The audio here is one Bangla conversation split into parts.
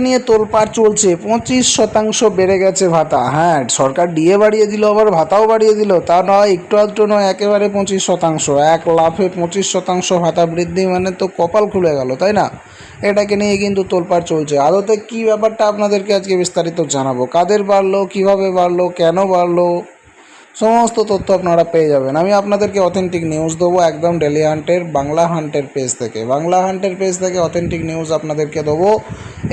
নিয়ে তোলপাড় চলছে? পঁচিশ শতাংশ বেড়ে গেছে ভাতা। হ্যাঁ সরকার ডিএ বাড়িয়ে দিল, আবার ভাতাও বাড়িয়ে দিল। তা নয়, একটু আধটু নয়, একেবারে পঁচিশ শতাংশ। এক লাফে পঁচিশ শতাংশ ভাতা বৃদ্ধি মানে তো কপাল খুলে গেল, তাই না? এটাকে নিয়ে কিন্তু তোলপাড় চলছে। আদতে কী ব্যাপারটা আপনাদেরকে আজকে বিস্তারিত জানাব? কাদের বাড়লো, কীভাবে বাড়লো, কেন বাড়লো? সমস্ত তথ্য আপনারা পেয়ে যাবেন। আমি আপনাদেরকে অথেন্টিক নিউজ দেবো একদম ডেলি হান্টের বাংলা হান্টের পেজ থেকে। বাংলা হান্টের পেজ থেকে অথেন্টিক নিউজ আপনাদেরকে দেবো।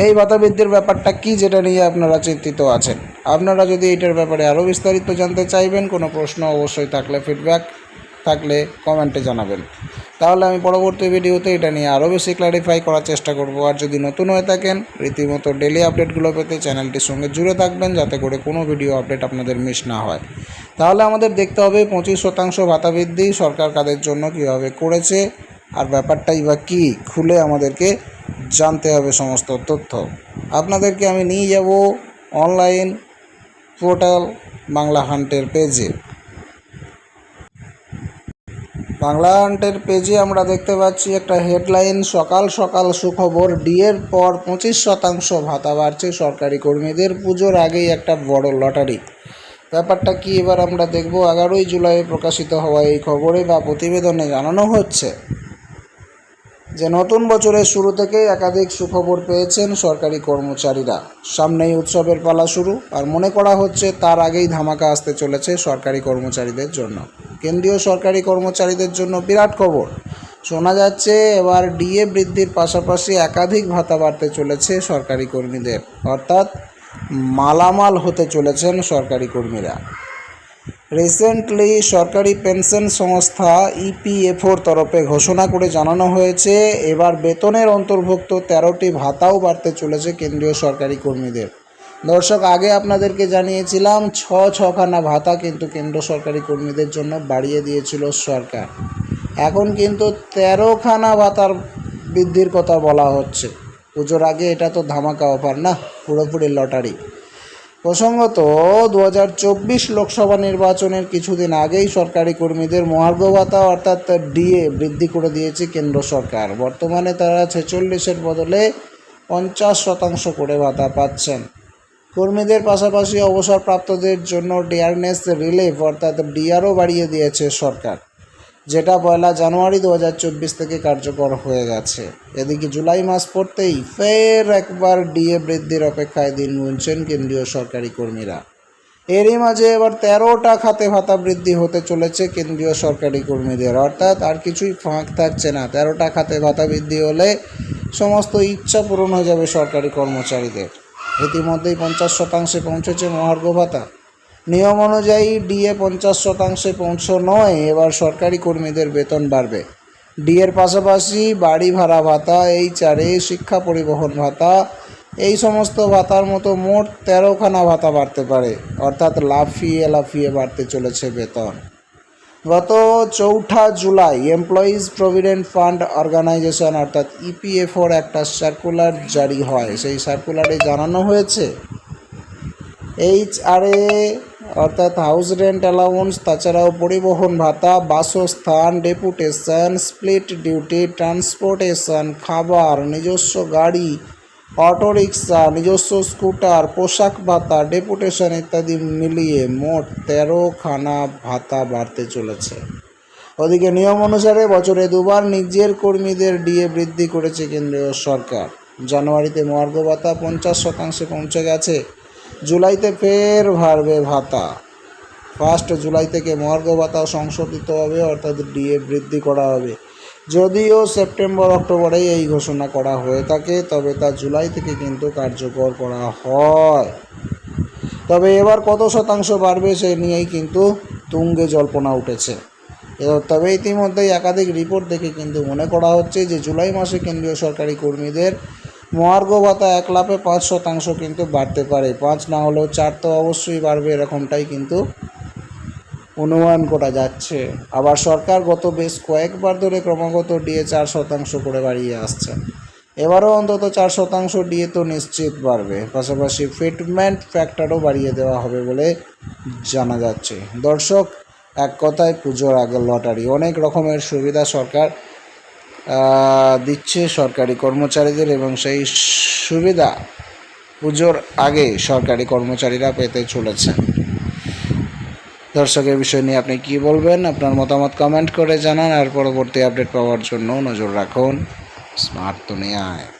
এই ভাতাবৃদ্ধির ব্যাপারটা কি যেটা নিয়ে আপনারা চিন্তিত আছেন? আপনারা যদি এইটার ব্যাপারে আরও বিস্তারিত জানতে চাইবেন, কোনো প্রশ্ন অবশ্যই থাকলে ফিডব্যাক থাকলে কমেন্টে জানাবেন। তাহলে আমি পরবর্তী ভিডিওতে এটা নিয়ে আরও বেশি ক্ল্যারিফাই করার চেষ্টা করব। আর যদি নতুন হয়ে থাকেন, রীতিমতো ডেলি আপডেটগুলো পেতে চ্যানেলটির সঙ্গে জুড়ে থাকবেন, যাতে করে কোনো ভিডিও আপডেট আপনাদের মিস না হয়। তাহলে আমাদের দেখতে হবে পঁচিশ শতাংশ ভাতা বৃদ্ধি সরকার কাদের জন্য কীভাবে করেছে আর ব্যাপারটাই বা কী খুলে আমাদেরকে জানতে হবে সমস্ত তথ্য। আপনাদেরকে আমি নিয়ে যাব অনলাইন পোর্টাল বাংলা হান্টের পেজে। বাংলা হান্টের পেজে আমরা দেখতে পাচ্ছি একটা হেডলাইন, সকাল সকাল সুখবর ডিএর পর পঁচিশ শতাংশ ভাতা বাড়ছে সরকারি কর্মীদের, পুজোর আগেই একটা বড় লটারি। ব্যাপারটা কি এবার আমরা দেখব? এগারোই জুলাই প্রকাশিত হওয়া এই খবরে বা প্রতিবেদনে জানানো হচ্ছে যে, নতুন বছরের শুরু থেকেই একাধিক সুখবর পেয়েছেন সরকারি কর্মচারীরা। সামনেই উৎসবের পালা শুরু, আর মনে করা হচ্ছে তার আগেই ধামাকা আসতে চলেছে সরকারি কর্মচারীদের জন্য। কেন্দ্রীয় সরকারি কর্মচারীদের জন্য বিরাট খবর। শোনা যাচ্ছে এবার ডিএ বৃদ্ধির পাশাপাশি একাধিক ভাতা বাড়তে চলেছে সরকারি কর্মীদের। অর্থাৎ মালামাল হতে চলেছেন সরকারি কর্মীরা। রিসেন্টলি সরকারি পেনশন সংস্থা ইপিএফওর তরফে ঘোষণা করে জানানো হয়েছে, এবার বেতনের অন্তর্ভুক্ত তেরোটি ভাতাও বাড়তে চলেছে কেন্দ্রীয় সরকারি কর্মীদের। দর্শক, আগে আপনাদেরকে জানিয়েছিলাম, ছ ছখানা ভাতা কিন্তু কেন্দ্র সরকারি কর্মীদের জন্য বাড়িয়ে দিয়েছিল সরকার। এখন কিন্তু তেরোখানা ভাতার বৃদ্ধির কথা বলা হচ্ছে। পুজোর আগে এটা তো ধামাকা অফার না? পুরোপুরি লটারি। প্রসঙ্গত দু হাজার চব্বিশ লোকসভা নির্বাচনের কিছুদিন আগেই সরকারি কর্মীদের মহার্ঘ ভাতা অর্থাৎ ডিএ, বৃদ্ধি করে দিয়েছে কেন্দ্র সরকার। বর্তমানে তারা ছেচল্লিশের বদলে পঞ্চাশ শতাংশ করে ভাতা পাচ্ছেন। কর্মীদের পাশাপাশি অবসরপ্রাপ্তদের জন্য ডিয়ারনেস রিলিফ, অর্থাৎ ডিআরও বাড়িয়ে দিয়েছে সরকার। যেটা পয়লা জানুয়ারি দু হাজার চব্বিশ থেকে কার্যকর হয়ে গেছে। এদিকে জুলাই মাস পড়তেই ফের একবার ডিএ বৃদ্ধির অপেক্ষায় দিন গুনছেন কেন্দ্রীয় সরকারি কর্মীরা। এরই মাঝে এবার তেরোটা খাতে ভাতা বৃদ্ধি হতে চলেছে কেন্দ্রীয় সরকারি কর্মীদের। অর্থাৎ আর কিছুই ফাঁক থাকছে না। তেরোটা খাতে ভাতা বৃদ্ধি হলে সমস্ত ইচ্ছা পূরণ হয়ে যাবে সরকারি কর্মচারীদের। ইতিমধ্যেই পঞ্চাশ শতাংশে পৌঁছেছে মহার্ঘ ভাতা। নিয়ম অনুযায়ী ডিএ পঞ্চাশ শতাংশে পৌঁছনোয় এবার সরকারি কর্মীদের বেতন বাড়বে। ডিএর পাশাপাশি বাড়ি ভাড়া ভাতা, এই চারে শিক্ষা পরিবহন ভাতা, এই সমস্ত ভাতার মতো মোট তেরোখানা ভাতা বাড়তে পারে, অর্থাৎ লাফিয়ে লাফিয়ে বাড়তে চলেছে বেতন। গত চৌঠা July employees provident fund organisation অর্থাৎ ইপিএফওর একটা সার্কুলার জারি হয়। সেই সার্কুলারে জানানো হয়েছে, এইচ আর এ অর্থাৎ হাউস রেন্ট অ্যালাউন্স, তাছাড়াও পরিবহন ভাতা, বাসস্থান, ডেপুটেশন, স্প্লিট ডিউটি, ট্রান্সপোর্টেশন, খাবার, নিজস্ব গাড়ি অটোরিক্সা নিজস্ব স্কুটার, পোশাক ভাতা, ডেপুটেশন ইত্যাদি মিলিয়ে মোট তেরোখানা ভাতা বাড়তে চলেছে। ওদিকে নিয়ম অনুসারে বছরে দুবার নিজের কর্মীদের ডিএ বৃদ্ধি করেছে কেন্দ্রীয় সরকার। জানুয়ারিতে মহার্ঘ ভাতা পঞ্চাশ শতাংশে পৌঁছে গেছে। জুলাইতে ফের বাড়বে ভাতা। ফার্স্ট জুলাই থেকে মর্গ ভাতা সংশোধিত হবে, অর্থাৎ ডিএ বৃদ্ধি করা হবে। যদিও সেপ্টেম্বর, অক্টোবরেই এই ঘোষণা করা হয়ে থাকে, তবে তা জুলাই থেকে কিন্তু কার্যকর করা হয়। তবে এবার কত শতাংশ বাড়বে সে নিয়েই কিন্তু তুঙ্গে জল্পনা উঠেছে। তবে ইতিমধ্যেই একাধিক রিপোর্ট দেখে কিন্তু মনে করা হচ্ছে যে জুলাই মাসে কেন্দ্রীয় সরকারি কর্মীদের মহার্ঘ ভাতা এক লাফে পাঁচ শতাংশ কিন্তু বাড়তে পারে। পাঁচ না হলেও চার তো অবশ্যই বাড়বে, এরকমটাই কিন্তু অনুমান করা যাচ্ছে। আবার সরকার গত বেশ কয়েকবার ধরে ক্রমাগত ডিএ চার শতাংশ করে বাড়িয়ে আসছে। এবারও অন্তত চার শতাংশ ডিএ তো নিশ্চিত বাড়বে। পাশাপাশি ফিটমেন্ট ফ্যাক্টরও বাড়িয়ে দেওয়া হবে বলে জানা যাচ্ছে। দর্শক, এক কথায় পুজোর আগে লটারি। অনেক রকমের সুবিধা সরকার দিচ্ছে সরকারি কর্মচারীদের এবং সেই সুবিধা পুজোর আগে সরকারি কর্মচারীরা পেতে চলেছে দর্শকের বিষয় নিয়ে আপনি কি বলবেন? আপনার মতামত কমেন্ট করে জানান আর পরবর্তী আপডেট পাওয়ার জন্য নজর রাখুন। স্মার্ট দুনিয়ায়।